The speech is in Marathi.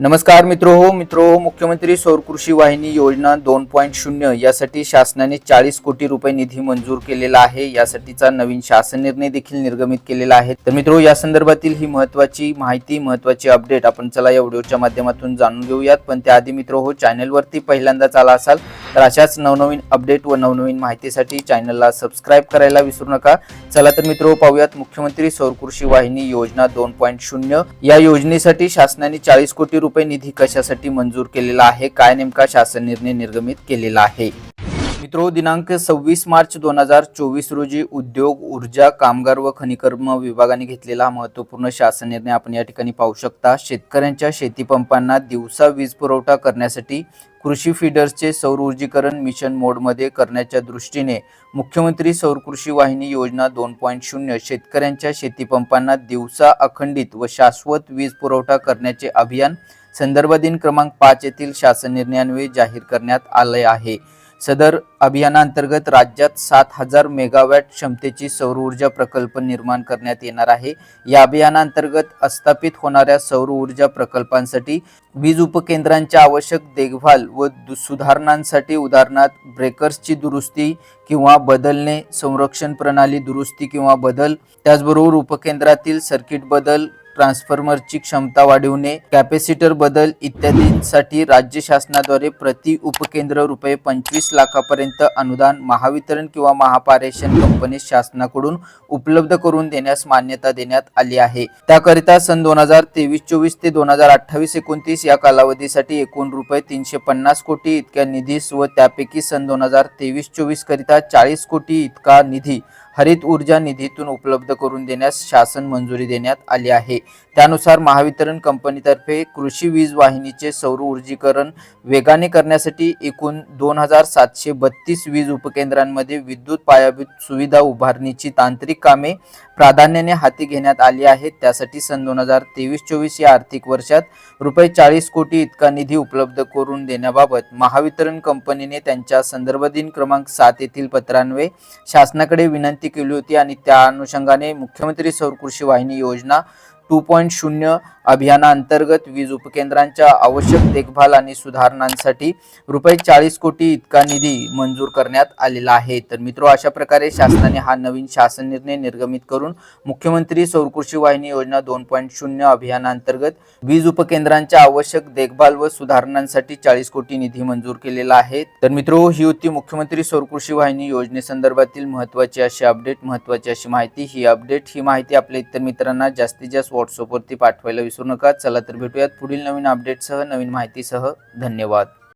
नमस्कार मित्रो हो मित्रो हो मुख्यमंत्री सौर कृषी वाहिनी योजना दोन पॉईंट शून्य यासाठी शासनाने चाळीस कोटी रुपये निधी मंजूर केलेला आहे. यासाठीचा नवीन शासन निर्णय देखील निर्गमित केलेला आहे. तर मित्रो या संदर्भातील ही महत्वाची माहिती महत्वाची अपडेट आपण चला या व्हिडिओच्या माध्यमातून जाणून घेऊयात. पण त्याआधी मित्रो हो चॅनलवरती पहिल्यांदाच आला असाल तर अशाच नवनवीन अपडेट व नवनवीन माहितीसाठी चॅनलला सबस्क्राईब करायला विसरू नका. चला तर मित्र पाहूयात मुख्यमंत्री सौर कृषी वाहिनी योजना दोन पॉईंट शून्य. या योजनेसाठी शासनाने चाळीस कोटी रुपये निधी कशासाठी मंजूर केलेला आहे? काय नेमका शासन निर्णय निर्गमित केलेला आहे? मित्रो दिनांक सव्वीस मार्च दोन हजार चोवीस रोजी उद्योग ऊर्जा कामगार व खनिकर्म विभागाने घेतलेला महत्त्वपूर्ण महत्त्वपूर्ण शासन निर्णय आपण या ठिकाणी पाहू शकता. शेतकऱ्यांच्या शेतीपंपांना दिवसा वीज पुरवठा करण्यासाठी कृषी फीडर्सचे सौर ऊर्जीकरण मिशन मोडमध्ये करण्याच्या दृष्टीने मुख्यमंत्री सौर कृषी वाहिनी योजना दोन पॉईंट शून्य शेतकऱ्यांच्या शेतीपंपांना दिवसा अखंडित व शाश्वत वीज पुरवठा करण्याचे अभियान संदर्भ दिन क्रमांक पाच येथील शासन निर्णयान्वये जाहीर करण्यात आले आहे. सदर अभियानांतर्गत राज्यात सात हजार मेगावॅट क्षमतेची सौर ऊर्जा प्रकल्प निर्माण करण्यात येणार आहे. या अभियानांतर्गत अस्थापित होणाऱ्या सौर ऊर्जा प्रकल्पांसाठी वीज उपकेंद्रांच्या आवश्यक देखभाल व दु- सुधारणांसाठी उदाहरणार्थ ब्रेकर्सची दुरुस्ती किंवा बदलणे संरक्षण प्रणाली दुरुस्ती किंवा बदल त्याचबरोबर उपकेंद्रातील सर्किट बदल ट्रान्सफॉर्मरची क्षमता वाढवणे कॅपॅसिटर बदल इत्यादींसाठी राज्य शासनाद्वारे प्रति उपकेंद्र रुपये पंचवीस लाखापर्यंत अनुदान महावितरण किंवा महापारेषण कंपनी शासनाकडून उपलब्ध करून देण्यास मान्यता देण्यात आली आहे. त्याकरिता सन दोन हजार तेवीस चोवीस ते दोन हजार अठ्ठावीस एकोणतीस या कालावधीसाठी एकूण रुपये तीनशे पन्नास कोटी इतक्या निधीस व त्यापैकी सन दोन हजार तेवीस चोवीस करिता चाळीस कोटी इतका निधी हरित ऊर्जा निधीतून उपलब्ध करून देण्यास शासन मंजुरी देण्यात आली आहे. त्यानुसार महावितरण कंपनीतर्फे कृषी वीज वाहिनीचे सौर ऊर्जीकरण वेगाने करण्यासाठी एकूण दोन हजार सातशे बत्तीस वीज उपकेंद्रांमध्ये विद्युत पायाभूत सुविधा उभारणीची तांत्रिक कामे प्राधान्याने हाती घेण्यात आली आहेत. त्यासाठी सन दोन हजार तेवीस चोवीस या आर्थिक वर्षात रुपये चाळीस कोटी इतका निधी उपलब्ध करून देण्याबाबत महावितरण कंपनीने त्यांच्या संदर्भ दिन क्रमांक सात येथील पत्रान्वये शासनाकडे विनंती केली होती आणि त्या अनुषंगाने मुख्यमंत्री सौर कृषी वाहिनी योजना टू पॉईंट शून्य अभियानाअंतर्गत वीज उपकेंद्रांच्या आवश्यक देखभाल आणि सुधारणांसाठी रुपये चाळीस कोटी इतका निधी मंजूर करण्यात आलेला आहे. तर मित्रो अशा प्रकारे शासनाने हा नवीन शासन निर्णय निर्गमित करून मुख्यमंत्री सौरकृषी वाहिनी योजना दोन पॉईंट शून्य अभियानाअंतर्गत वीज उपकेंद्रांच्या आवश्यक देखभाल व सुधारणांसाठी चाळीस कोटी निधी मंजूर केलेला आहे. तर मित्रो ही होती मुख्यमंत्री सौरकृषी वाहिनी योजनेसंदर्भातील महत्त्वाची अशी अपडेट महत्त्वाची अशी माहिती ही अपडेट ही माहिती आपल्या इतर मित्रांना जास्तीत जास्त व्हॉट्सअपवरती पाठवायला विसरू नका. चला तर भेटूयात पुढील नवीन अपडेटसह नवीन माहितीसह. धन्यवाद.